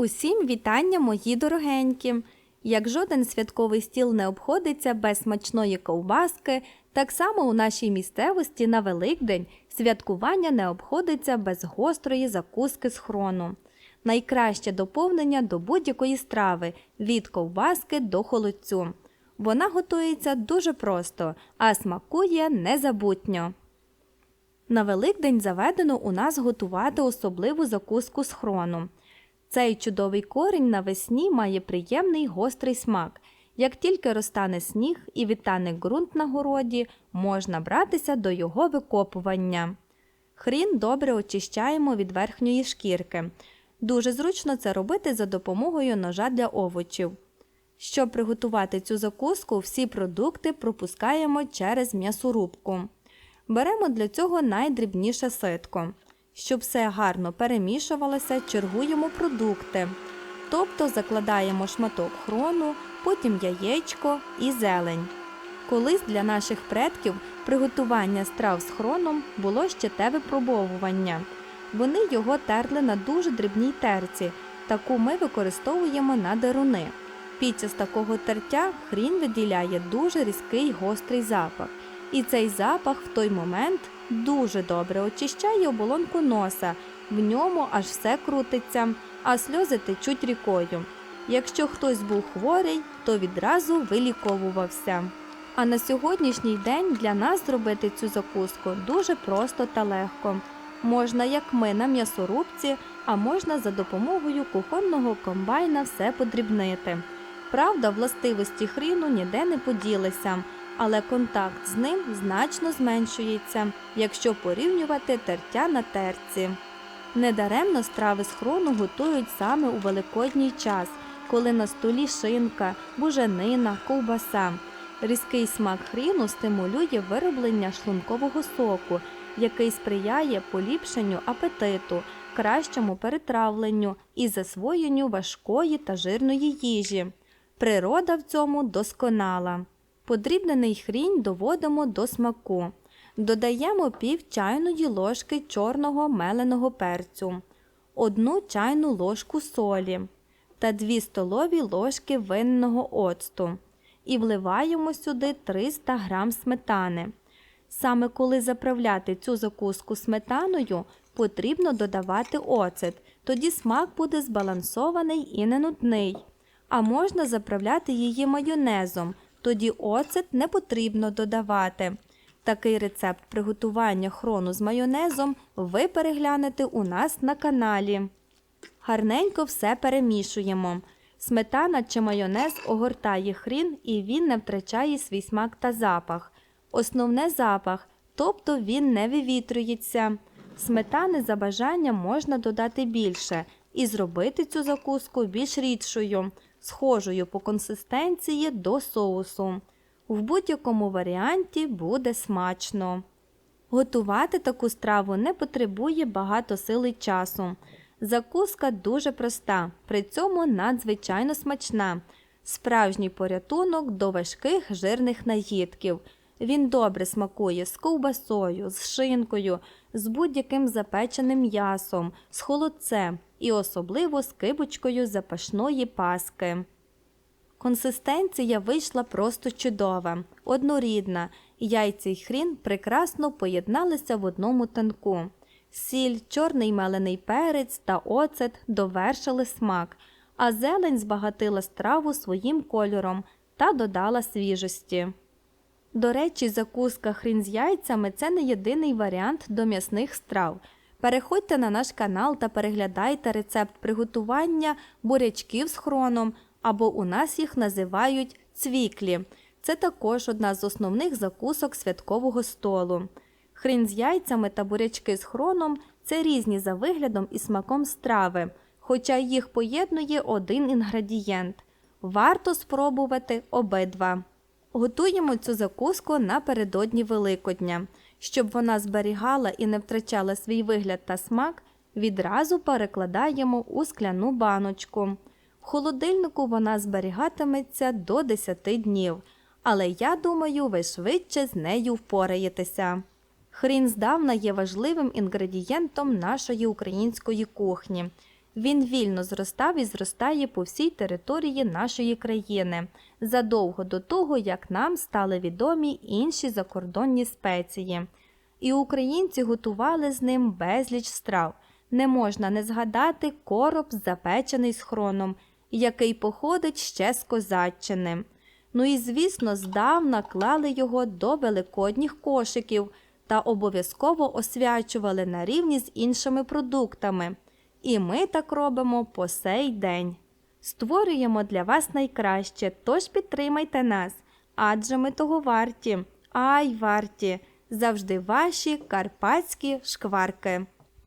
Усім вітання, мої дорогенькі! Як жоден святковий стіл не обходиться без смачної ковбаски, так само у нашій місцевості на Великдень святкування не обходиться без гострої закуски з хрону. Найкраще доповнення до будь-якої страви від ковбаски до холодцю. Вона готується дуже просто, а смакує незабутньо. На Великдень заведено у нас готувати особливу закуску з хрону. Цей чудовий корінь навесні має приємний гострий смак. Як тільки розтане сніг і відтане ґрунт на городі, можна братися до його викопування. Хрін добре очищаємо від верхньої шкірки. Дуже зручно це робити за допомогою ножа для овочів. Щоб приготувати цю закуску, всі продукти пропускаємо через м'ясорубку. Беремо для цього найдрібніше ситко. Щоб все гарно перемішувалося, чергуємо продукти. Тобто закладаємо шматок хрону, потім яєчко і зелень. Колись для наших предків приготування страв з хроном було ще те випробовування. Вони його терли на дуже дрібній терці, таку ми використовуємо на деруни. Під час такого тертя хрін виділяє дуже різкий гострий запах. І цей запах в той момент дуже добре очищає оболонку носа, в ньому аж все крутиться, а сльози течуть рікою. Якщо хтось був хворий, то відразу виліковувався. А на сьогоднішній день для нас зробити цю закуску дуже просто та легко. Можна, як ми на м'ясорубці, а можна за допомогою кухонного комбайна все подрібнити. Правда, властивості хріну ніде не поділися але контакт з ним значно зменшується, якщо порівнювати тертя на терці. Недаремно страви з хрону готують саме у великодній час, коли на столі шинка, буженина, ковбаса. Різкий смак хріну стимулює вироблення шлункового соку, який сприяє поліпшенню апетиту, кращому перетравленню і засвоєнню важкої та жирної їжі. Природа в цьому досконала. Подрібнений хрінь доводимо до смаку. Додаємо пів чайної ложки чорного меленого перцю, одну чайну ложку солі та 2 столові ложки винного оцту. І вливаємо сюди 300 г сметани. Саме коли заправляти цю закуску сметаною, потрібно додавати оцет, тоді смак буде збалансований і не нудний. А можна заправляти її майонезом тоді оцет не потрібно додавати. Такий рецепт приготування хрону з майонезом ви переглянете у нас на каналі. Гарненько все перемішуємо. Сметана чи майонез огортає хрін і він не втрачає свій смак та запах. Основне запах, тобто він не вивітрюється. Сметани за бажанням можна додати більше і зробити цю закуску більш рідшою схожою по консистенції до соусу. В будь-якому варіанті буде смачно. Готувати таку страву не потребує багато сил і часу. Закуска дуже проста, при цьому надзвичайно смачна. Справжній порятунок до важких жирних наїдків. Він добре смакує з ковбасою, з шинкою, з будь-яким запеченим м'ясом, з холодцем і особливо з кибочкою запашної паски. Консистенція вийшла просто чудова, однорідна, яйця й хрін прекрасно поєдналися в одному танку. Сіль, чорний мелений перець та оцет довершили смак, а зелень збагатила страву своїм кольором та додала свіжості. До речі, закуска хрін з яйцями це не єдиний варіант до м'ясних страв. Переходьте на наш канал та переглядайте рецепт приготування бурячків з хроном, або у нас їх називають цвіклі. Це також одна з основних закусок святкового столу. Хрін з яйцями та бурячки з хроном це різні за виглядом і смаком страви, хоча їх поєднує один інгредієнт. Варто спробувати обидва. Готуємо цю закуску напередодні Великодня. Щоб вона зберігала і не втрачала свій вигляд та смак, відразу перекладаємо у скляну баночку. В холодильнику вона зберігатиметься до 10 днів, але я думаю, ви швидше з нею впораєтеся. Хрін здавна є важливим інгредієнтом нашої української кухні. Він вільно зростав і зростає по всій території нашої країни, задовго до того, як нам стали відомі інші закордонні спеції. І українці готували з ним безліч страв. Не можна не згадати короб, запечений з хроном, який походить ще з козаччини. Ну і, звісно, здавна клали його до великодніх кошиків та обов'язково освячували на рівні з іншими продуктами. І ми так робимо по сей день. Створюємо для вас найкраще, тож підтримайте нас, адже ми того варті, ай варті, завжди ваші карпатські шкварки.